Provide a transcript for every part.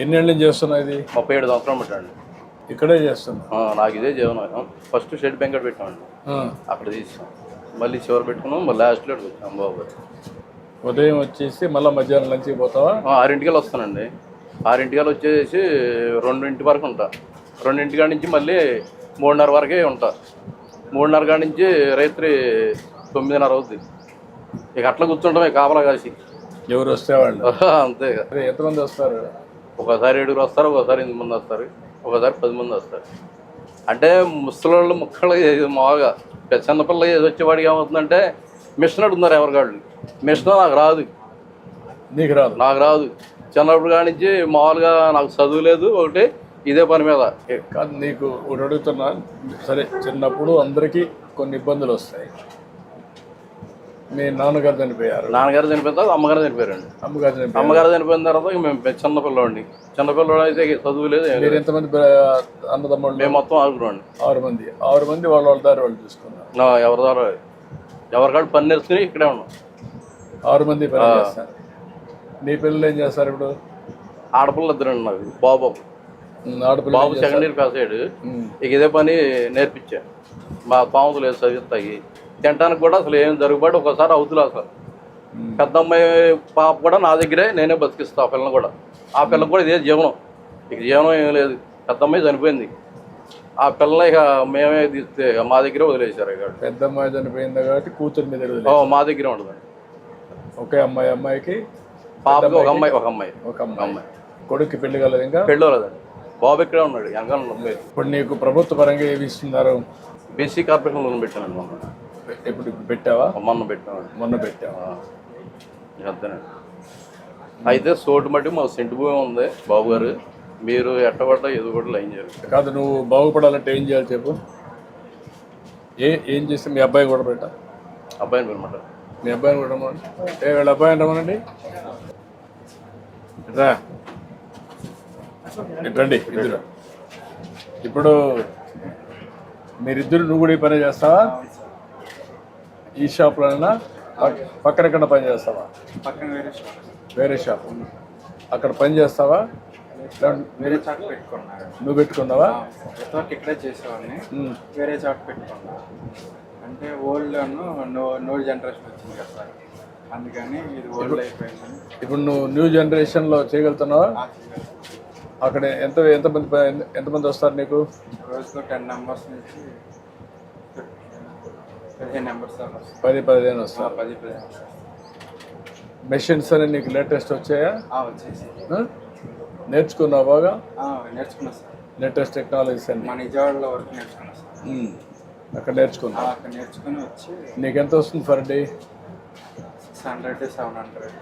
ఎన్నేళ్ళ నుంచి చేస్తున్నా ఇది? ముప్పై ఏడు సంవత్సరాలు పెట్టండి ఇక్కడే చేస్తున్నా నాకు ఇదే జీవనం. ఫస్ట్ షెడ్ బెంకట్ పెట్టామండి. అక్కడ తీసాం. మళ్ళీ చివరి పెట్టుకున్నాం మళ్ళీ లాస్ట్లో వచ్చాం బాబు. ఉదయం వచ్చేసి మళ్ళీ మధ్యాహ్నం లంచ్కి పోతావా? ఆరింటికల్ వస్తానండి. ఆరింటికల్ వచ్చేసి రెండింటి వరకు ఉంటా. రెండింటి కాడి నుంచి మళ్ళీ మూడున్నర వరకే ఉంటా. మూడున్నర కాడి నుంచి రాత్రి తొమ్మిదిన్నర అవుద్ది. ఇక అట్లా కూర్చుంటామే కాపలా కాసి. ఎవరు వస్తే వాళ్ళు? అంతే ఎంతమంది వస్తారు? ఒకసారి ఏడుగురు వస్తారు ఒకసారి ఎనిమిది మంది వస్తారు ఒకసారి పది మంది వస్తారు. అంటే ముసలోళ్ళు ముక్కలు మామూలుగా పెద్ద చిన్నపిల్ల ఏది వచ్చేవాడికి ఏమవుతుందంటే మిషన్ అడుగుతున్నారు ఎవరికాళ్ళు మిషన్ నాకు రాదు. నీకు రాదు. నాకు రాదు. చిన్నప్పుడు కాడి నుంచి మామూలుగా నాకు చదువు లేదు ఒకటి ఇదే పని మీద. కాదు నీకు ఒకటి అడుగుతున్నా. సరే చిన్నప్పుడు అందరికీ కొన్ని ఇబ్బందులు వస్తాయి. మీ నాన్నగారు చనిపోయారు. నాన్నగారు చనిపోయిన తర్వాత అమ్మగారు చనిపోయారండి. అమ్మగారు చనిపోయారు. అమ్మగారు చనిపోయిన తర్వాత ఇక మేము చిన్నపిల్లవాడిని చిన్నపిల్లవాడు అయితే చదువు లేదు. మీరు ఎంతమంది అన్నదమ్ముళ్ళు? మేము మొత్తం ఆగుతున్నాండి ఆరు మంది. ఆరు మంది వాళ్ళ వాళ్ళ దారి వాళ్ళు చూసుకున్నారు. ఎవరి ద్వారా ఎవరికాడు పని నేర్చుకుని ఇక్కడే ఉన్నాం. ఆరు మంది పని చేస్తారు. నీ పిల్లలు ఏం చేస్తారు ఇప్పుడు? ఆడపిల్ల ఇద్దరండి నాకు బాబు. ఆడపిల్ల బాబు సెకండ్ ఇయర్ పాస్ అయ్యాడు. ఇక ఇదే పని నేర్పించా. మా పాముతులు లేదు చదివిస్తాయి. తినడానికి కూడా అసలు ఏం జరుగుబాటు ఒకసారి అవుతులే అసలు. పెద్ద అమ్మాయి పాప కూడా నా దగ్గరే నేనే బతికిస్తా ఆ పిల్లని కూడా. ఆ పిల్లకి కూడా ఇదే జీవనం. ఇక జీవనం ఏం లేదు. పెద్ద అమ్మాయి చనిపోయింది. ఆ పిల్లని ఇక మేమే తీస్తే మా దగ్గరే వదిలేశారు ఇక. పెద్ద అమ్మాయి చనిపోయింది కాబట్టి కూతురు మీద మా దగ్గరే ఉండదు. ఒకే అమ్మాయి అమ్మాయికి పాపకి ఒక అమ్మాయి ఒక అమ్మాయి. ఒక అమ్మాయి. అమ్మాయి. కొడుక్కి పెళ్ళి కలదు ఇంకా? పెళ్ళోలేదండి బాబు ఇక్కడే ఉన్నాడు నొప్పి ఇప్పుడు నీకు ప్రభుత్వ పరంగా ఏమి ఇస్తున్నారు? బీసీ కార్పొరేషన్ లోన్ పెట్టానండి మొన్న ఇప్పుడు పెట్టావా? మొన్న పెట్టాను మొన్న పెట్టావా? అయితే సోటు మట్టి మా సెంటు భూమి ఉంది బాబు గారు. మీరు ఎట్టబడ్డ ఎదు కూడా లైన్ చేయాలి కాదు నువ్వు బాగుపడాలంటే ఏం చేయాలి చెప్పు? ఏ ఏం చేస్తే మీ అబ్బాయి కూడా పెట్టా? అబ్బాయిని అనమాట మీ అబ్బాయిని కూడా రమ్మనండి ఏ వీళ్ళ అబ్బాయిని రమ్మనండి. రా. రండి ఇద్దరు. ఇప్పుడు మీరిద్దరు నువ్వు కూడా ఈ పని చేస్తావా? ఈ షాప్లోనైనా పక్- పక్కన ఎక్కడ పని చేస్తావా? పక్కన వేరే షాప్. వేరే షాప్. అక్కడ పని చేస్తావా? వేరే చాట్ పెట్టుకున్నారు నువ్వు పెట్టుకున్నావా? నెట్వర్క్ ఇక్కడే చేసేవాడిని. వేరే చాట్ పెట్టుకున్నా. అంటే ఓల్డ్ నో నో జనరేషన్ వచ్చింది కదా సార్. అందుకని ఇది ఓల్డ్ అయిపోయిందని. ఇప్పుడు నువ్వు న్యూ జనరేషన్లో చేయగలుగుతున్నావా. అక్కడ ఎంత ఎంతమంది ఎంతమంది వస్తారు నీకు? రోజుకు టెన్ నెంబర్స్ నుంచి పదిహేను నెంబర్స్ దాకా వస్తాయి. పది పదిహేను ఆ, వస్తారు పది పదిహేను వస్తాయి. మెషిన్స్ అని నీకు లేటెస్ట్ వచ్చాయా? నేర్చుకున్నావు బాగా? నేర్చుకున్నా సార్. లేటెస్ట్ టెక్నాలజీస్ అన్ని. మా నిజవాడలో వరకు నేర్చుకున్నా సార్. అక్కడ ఆ, నేర్చుకున్నావు అక్కడ నేర్చుకుని వచ్చి నీకు ఎంత వస్తుంది per day six hundred seven hundred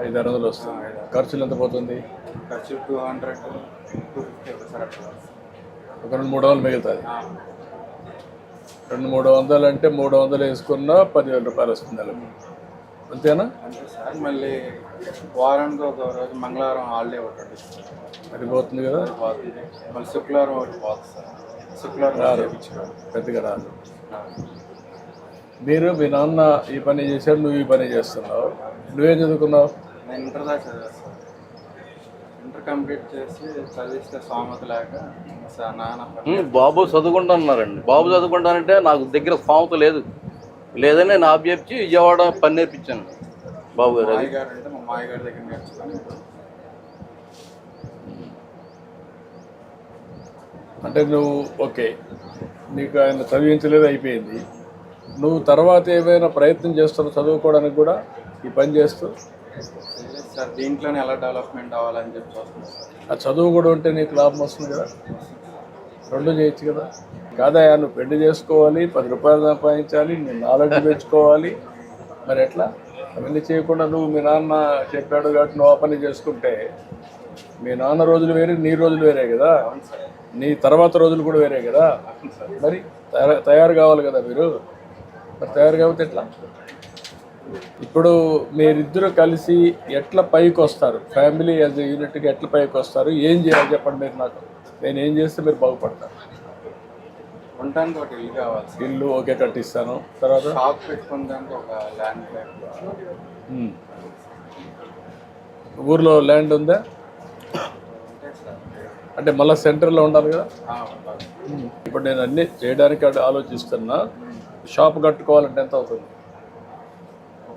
ఐదు ఆరు వందలు వస్తుంది. ఖర్చులు ఎంత పోతుంది? ఖర్చు two hundred two fifty sir ఒక రెండు మూడు వందలు మిగులుతుంది. రెండు మూడు వందలు అంటే మూడు వందలు వేసుకున్నా పదివేల రూపాయలు వస్తుంది నెలకు. అంతేనా? అంతే సార్ మళ్ళీ వారానికి ఒక రోజు మంగళవారం హాలిడే ఒకటి. అది పోతుంది కదా? పోతుంది మళ్ళీ శుక్రవారం ఒకటి పోతుంది సార్. శుక్రవారం పెద్దగా రాదు. మీరు మీ నాన్న ఈ పని చేశాడు నువ్వు ఈ పని చేస్తున్నావు. నువ్వేం చదువుకున్నావు? నేను ఇంటర్ దాకా చదివాను సార్. ఇంటర్ కంప్లీట్ చేసి చదివిస్తే స్వామత లేక నాన్న బాబు చదువుకుంటానన్నారండి బాబు చదువుకుంటానంటే నాకు దగ్గర స్థామత లేదు. లేదని నేను ఆబ్జెప్చి విజయవాడ పని నేర్పించాను. బాబు గారు అంటే మా మాయ గారి దగ్గర నేర్చుకొని అంటే నువ్వు ఓకే నీకు ఆయన చదివించలేదు అయిపోయింది. నువ్వు తర్వాత ఏమైనా ప్రయత్నం చేస్తున్నావు చదువుకోవడానికి కూడా ఈ పని చేస్తూ? సార్ దీంట్లోనే ఎలా డెవలప్మెంట్ అవ్వాలని చెప్పి ఆ చదువు కూడా ఉంటే నీకు లాభం వస్తుంది కదా. రెండు చేయొచ్చు కదా. కాదయా నువ్వు పెళ్ళి చేసుకోవాలి పది రూపాయలు సంపాదించాలి నీ నాలెడ్జ్ పెంచుకోవాలి. మరి ఎట్లా? అవన్నీ చేయకుండా నువ్వు మీ నాన్న చెప్పాడు కాబట్టి నువ్వు ఆ పని చేసుకుంటే మీ నాన్న రోజులు వేరే నీ రోజులు వేరే కదా. నీ తర్వాత రోజులు కూడా వేరే కదా. మరి తయారు తయారు కావాలి కదా మీరు. మరి తయారు కాకపోతే ఎట్లా? ఇప్పుడు మీరిద్దరు కలిసి ఎట్లా పైకి వస్తారు ఫ్యామిలీ యాజ్ యూనిట్గా ఎట్లా పైకి వస్తారు ఏం చేయాలి చెప్పండి మీరు నాకు. నేను ఏం చేస్తే మీరు బాగుపడతారు? ఉండడానికి ఒక ఇల్లు కావాలి సార్. ఇల్లు ఓకే కట్టిస్తాను. తర్వాత? షాప్ పెట్టుకోవడానికి ఒక ల్యాండ్ ఉమ్. ఊర్లో ల్యాండ్ ఉందా? అంటే మళ్ళీ సెంటర్లో ఉండాలి కదా? ఆ, ఉండాలి. ఇప్పుడు నేను అన్ని చేయడానికి అటు ఆలోచిస్తున్నా షాప్ కట్టుకోవాలంటే ఎంత అవుతుంది? ఒక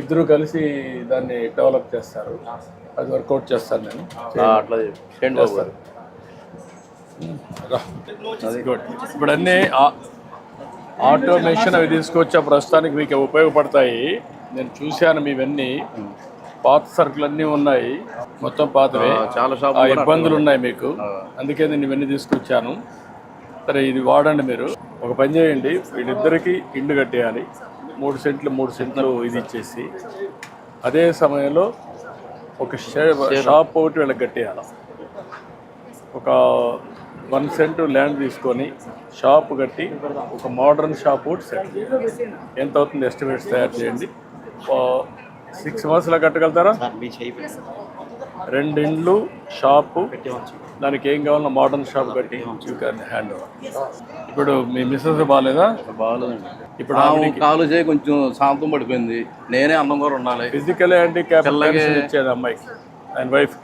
ఇద్దరు కలిసి దాన్ని డెవలప్ చేస్తారు. అది వర్కౌట్ చేస్తాను నేను. అట్లా చేయండి బాబు గారు. గుడ్. ఇప్పుడు అన్నీ ఆటోమేషన్ అవి తీసుకొచ్చా ప్రస్తుతానికి మీకు ఉపయోగపడతాయి. నేను చూశాను మీవన్నీ. పాత సరుకులు అన్నీ ఉన్నాయి. మొత్తం పాతవే. చాలా ఇబ్బందులు ఉన్నాయి మీకు. అందుకే నేను ఇవన్నీ తీసుకొచ్చాను. సరే ఇది వాడండి మీరు. ఒక పని చేయండి. వీళ్ళిద్దరికి ఇల్లు కట్టేయాలి. మూడు సెంట్లు మూడు సెంట్లు ఇది ఇచ్చేసి. అదే సమయంలో ఒక షాప్. ఒకటి వీళ్ళకి కట్టేయాలి. ఒక వన్ సెంట్ ల్యాండ్ తీసుకొని షాప్ కట్టి ఒక మోడర్న్ షాప్ ఒకటి సెట్ ఎంత అవుతుంది ఎస్టిమేట్స్ తయారు చేయండి. సిక్స్ మంత్స్లో కట్టగలుగుతారా? రెండు ఇండ్లు షాపు. దానికి ఏం కావాలన్నా మోడర్న్ షాప్ కట్టి యూ క్యాన్ హ్యాండ్ ఓవర్. ఇప్పుడు మీ మిస్సెస్ బాగాలేదా బాగాలేదండి. ఇప్పుడు కాలు చేయి కొంచెం శాంతం పడిపోయింది. నేనే అన్నం కూడా ఉండాలి. ఫిజికల్ హ్యాండిక్యాప్ ఇచ్చేది అమ్మాయికి ఆయన వైఫ్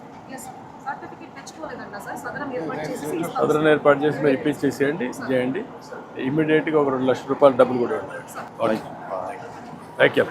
సర్టిఫికేట్ తెచ్చుకోలేదంట సార్ సదరం ఏర్పాటు చేసి సదరన్ ఏర్పాటు చేసి మీరు ఇప్పించేసేయండి చేయండి. ఇమీడియట్గా ఒక రెండు లక్షల రూపాయల డబ్బులు కూడా ఉన్నాయి. Thank you